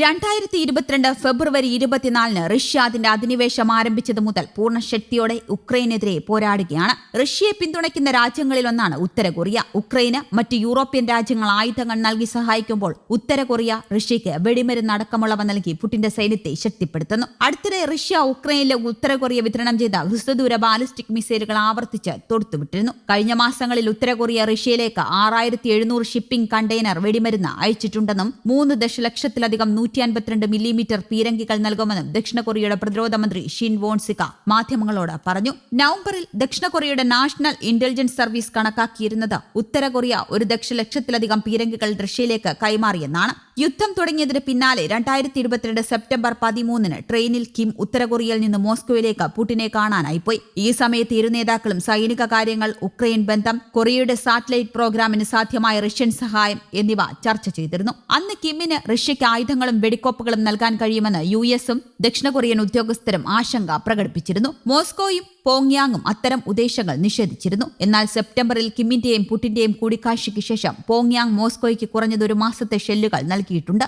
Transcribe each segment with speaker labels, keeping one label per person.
Speaker 1: രണ്ടായിരത്തി ഇരുപത്തിരണ്ട് ഫെബ്രുവരി ഇരുപത്തിനാലിന് റഷ്യ അതിന്റെ അധിനിവേശം ആരംഭിച്ചത് മുതൽ പൂർണ്ണ ശക്തിയോടെ ഉക്രൈനെതിരെ പോരാടുകയാണ് റഷ്യയെ പിന്തുണയ്ക്കുന്ന രാജ്യങ്ങളിലൊന്നാണ് ഉത്തര കൊറിയ ഉക്രൈന് മറ്റ് യൂറോപ്യൻ രാജ്യങ്ങൾ ആയുധങ്ങൾ നൽകി സഹായിക്കുമ്പോൾ ഉത്തര കൊറിയ റഷ്യയ്ക്ക് വെടിമരുന്ന് അടക്കമുള്ളവ നൽകി പുടിന്റെ സൈന്യത്തെ ശക്തിപ്പെടുത്തുന്നു അടുത്തിടെ റഷ്യ ഉക്രൈനിലെ ഉത്തര കൊറിയ വിതരണം ചെയ്ത ഹ്രസ്വദൂര ബാലിസ്റ്റിക് മിസൈലുകൾ ആവർത്തിച്ച് തൊടുത്തുവിട്ടിരുന്നു കഴിഞ്ഞ മാസങ്ങളിൽ ഉത്തര കൊറിയ റഷ്യയിലേക്ക് ആറായിരത്തി എഴുന്നൂറ് ഷിപ്പിംഗ് കണ്ടെയ്നർ വെടിമരുന്ന് അയച്ചിട്ടുണ്ടെന്നും മൂന്ന് ദശലക്ഷത്തിലധികം നൂറ്റി അൻപത്തിരണ്ട് മില്ലിമീറ്റർ പീരങ്കികൾ നൽകുമെന്നും ദക്ഷിണ കൊറിയയുടെ പ്രതിരോധ മന്ത്രി ഷിൻ വോൺസിക മാധ്യമങ്ങളോട് പറഞ്ഞു നവംബറിൽ ദക്ഷിണ കൊറിയയുടെ നാഷണൽ ഇന്റലിജൻസ് സർവീസ് കണക്കാക്കിയിരുന്നത് ഉത്തര കൊറിയ ഒരു ദക്ഷലക്ഷത്തിലധികം പീരങ്കികൾ റഷ്യയിലേക്ക് കൈമാറിയെന്നാണ് യുദ്ധം തുടങ്ങിയതിന് പിന്നാലെ രണ്ടായിരത്തി ഇരുപത്തിരണ്ട് സെപ്റ്റംബർ പതിമൂന്നിന് ട്രെയിനിൽ കിം ഉത്തരകൊറിയയിൽ നിന്ന് മോസ്കോയിലേക്ക് പുടിനെ കാണാനായി പോയി ഈ സമയത്ത് ഇരുനേതാക്കളും സൈനിക കാര്യങ്ങൾ ഉക്രൈൻ ബന്ധം കൊറിയയുടെ സാറ്റലൈറ്റ് പ്രോഗ്രാമിന് സാധ്യമായ റഷ്യൻ സഹായം എന്നിവ ചർച്ച ചെയ്തിരുന്നു അന്ന് കിമ്മിന് റഷ്യയ്ക്ക് ആയുധങ്ങളും വെടിക്കോപ്പുകളും നൽകാൻ കഴിയുമെന്ന് യു എസും ദക്ഷിണ കൊറിയൻ ഉദ്യോഗസ്ഥരും ആശങ്ക പ്രകടിപ്പിച്ചിരുന്നു മോസ്കോയും പോങ്യാങ്ങും അത്തരം ഉദ്ദേശങ്ങൾ നിഷേധിച്ചിരുന്നു എന്നാൽ സെപ്റ്റംബറിൽ കിമ്മിന്റെയും പുടിന്റെയും കൂടിക്കാഴ്ചയ്ക്ക് ശേഷം പോങ്യാങ് മോസ്കോയ്ക്ക് കുറഞ്ഞത് ഒരു മാസത്തെ ഷെല്ലുകൾ നൽകി നൽകിയിട്ടുണ്ട്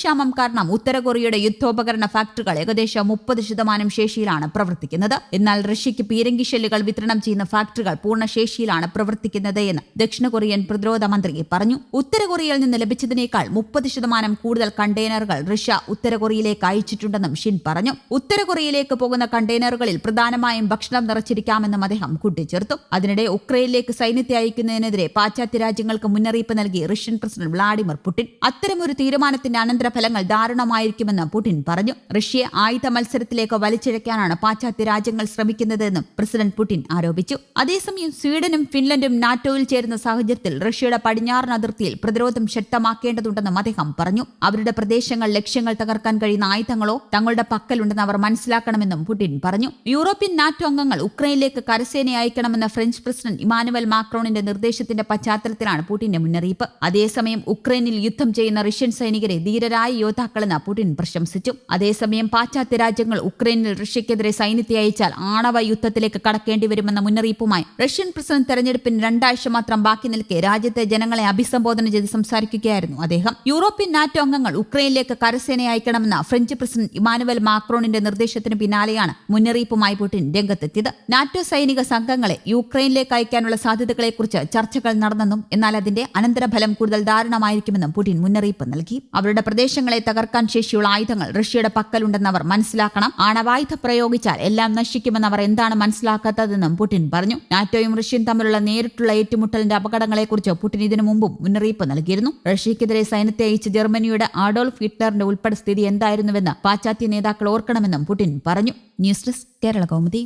Speaker 1: ക്ഷാമം കാരണം ഉത്തര കൊറിയയുടെ യുദ്ധോപകരണ ഫാക്ടറികൾ ഏകദേശം മുപ്പത് ശതമാനം ശേഷിയിലാണ് പ്രവർത്തിക്കുന്നത് എന്നാൽ റഷ്യയ്ക്ക് പീരങ്കി ഷെല്ലുകൾ വിതരണം ചെയ്യുന്ന ഫാക്ടറികൾ പൂർണ്ണ ശേഷിയിലാണ് പ്രവർത്തിക്കുന്നത് എന്ന് ദക്ഷിണ കൊറിയൻ പ്രതിരോധ മന്ത്രി പറഞ്ഞു ഉത്തര കൊറിയയിൽ നിന്ന് ലഭിച്ചതിനേക്കാൾ മുപ്പത് ശതമാനം കൂടുതൽ കണ്ടെയ്നറുകൾ റഷ്യ ഉത്തര കൊറിയയിലേക്ക് അയച്ചിട്ടുണ്ടെന്നും ഷിൻ പറഞ്ഞു ഉത്തര കൊറിയയിലേക്ക് പോകുന്ന കണ്ടെയ്നറുകളിൽ പ്രധാനമായും ഭക്ഷണം നിറച്ചിരിക്കാമെന്നും അദ്ദേഹം കൂട്ടിച്ചേർത്തു അതിനിടെ ഉക്രൈനിലേക്ക് സൈന്യത്തെ അയക്കുന്നതിനെതിരെ പാശ്ചാത്യ രാജ്യങ്ങൾക്ക് മുന്നറിയിപ്പ് നൽകി റഷ്യൻ പ്രസിഡന്റ് വ്ളാഡിമിർ പുടിൻ അത്തരം അത്തരമൊരു തീരുമാനത്തിന്റെ അനന്തരഫലങ്ങൾ ദാരുണമായിരിക്കുമെന്ന് പുടിൻ പറഞ്ഞു റഷ്യയെ ആയുധ മത്സരത്തിലേക്ക് വലിച്ചിഴക്കാനാണ് പാശ്ചാത്യ രാജ്യങ്ങൾ ശ്രമിക്കുന്നതെന്നും പ്രസിഡന്റ് പുടിൻ ആരോപിച്ചു അതേസമയം സ്വീഡനും ഫിൻലൻഡും നാറ്റോയിൽ ചേരുന്ന സാഹചര്യത്തിൽ റഷ്യയുടെ പടിഞ്ഞാറൻ അതിർത്തിയിൽ പ്രതിരോധം ശക്തമാക്കേണ്ടതുണ്ടെന്നും അദ്ദേഹം പറഞ്ഞു അവരുടെ പ്രദേശങ്ങൾ ലക്ഷ്യങ്ങൾ തകർക്കാൻ കഴിയുന്ന ആയുധങ്ങളോ തങ്ങളുടെ പക്കലുണ്ടെന്ന് അവർ മനസ്സിലാക്കണമെന്നും പുടിൻ പറഞ്ഞു യൂറോപ്യൻ നാറ്റോ അംഗങ്ങൾ ഉക്രൈനിലേക്ക് കരസേനയെ അയക്കണമെന്ന ഫ്രഞ്ച് പ്രസിഡന്റ് ഇമാനുവൽ മാക്രോണിന്റെ നിർദ്ദേശത്തിന്റെ പശ്ചാത്തലത്തിലാണ് പുടിന്റെ മുന്നറിയിപ്പ് അതേസമയം ഉക്രൈനിൽ യുദ്ധം ചെയ്യുന്ന റഷ്യൻ സൈനികരെ ധീരരായ യോദ്ധാക്കളെന്ന് പുടിൻ പ്രശംസിച്ചു അതേസമയം പാശ്ചാത്യ രാജ്യങ്ങൾ ഉക്രൈനിൽ റഷ്യക്കെതിരെ സൈന്യത്തെ അയച്ചാൽ ആണവ യുദ്ധത്തിലേക്ക് കടക്കേണ്ടി വരുമെന്ന മുന്നറിയിപ്പുമായി റഷ്യൻ പ്രസിഡന്റ് തെരഞ്ഞെടുപ്പിന് രണ്ടാഴ്ച മാത്രം ബാക്കി നിൽക്കെ രാജ്യത്തെ ജനങ്ങളെ അഭിസംബോധന ചെയ്ത് സംസാരിക്കുകയായിരുന്നു അദ്ദേഹം യൂറോപ്യൻ നാറ്റോ അംഗങ്ങൾ ഉക്രൈനിലേക്ക് കരസേന അയക്കണമെന്ന ഫ്രഞ്ച് പ്രസിഡന്റ് ഇമാനുവൽ മാക്രോണിന്റെ നിർദ്ദേശത്തിന് പിന്നാലെയാണ് മുന്നറിയിപ്പുമായി പുടിൻ രംഗത്തെത്തിയത് നാറ്റോ സൈനിക സംഘങ്ങളെ യുക്രൈനിലേക്ക് അയക്കാനുള്ള സാധ്യതകളെക്കുറിച്ച് ചർച്ചകൾ നടന്നെന്നും എന്നാൽ അതിന്റെ അനന്തരഫലം കൂടുതൽ ദാരുണമായിരിക്കുമെന്നും പുടിൻ മുന്നറിയിപ്പ് മുന്നറിയിപ്പ് നൽകി അവരുടെ പ്രദേശങ്ങളെ തകർക്കാൻ ശേഷിയുള്ള ആയുധങ്ങൾ റഷ്യയുടെ പക്കലുണ്ടെന്നവർ മനസ്സിലാക്കണം ആണവായുധ പ്രയോഗിച്ചാൽ എല്ലാം നശിക്കുമെന്നവർ എന്താണ് മനസ്സിലാക്കാത്തതെന്നും പുടിൻ പറഞ്ഞു നാറ്റോയും റഷ്യയും തമ്മിലുള്ള നേരിട്ടുള്ള ഏറ്റുമുട്ടലിന്റെ അപകടങ്ങളെക്കുറിച്ച് പുടിൻ ഇതിനു മുമ്പും മുന്നറിയിപ്പ് നൽകിയിരുന്നു റഷ്യക്കെതിരെ സൈന്യത്തെ അയച്ച് ജർമ്മനിയുടെ ആഡോൾഫ് ഹിറ്റ്ലറിന്റെ ഉൾപ്പെടെ സ്ഥിതി എന്തായിരുന്നുവെന്ന് പാശ്ചാത്യ നേതാക്കൾ ഓർക്കണമെന്നും പുടിൻ പറഞ്ഞു ന്യൂസ് ഡെസ്ക് കേരള കൗമുദി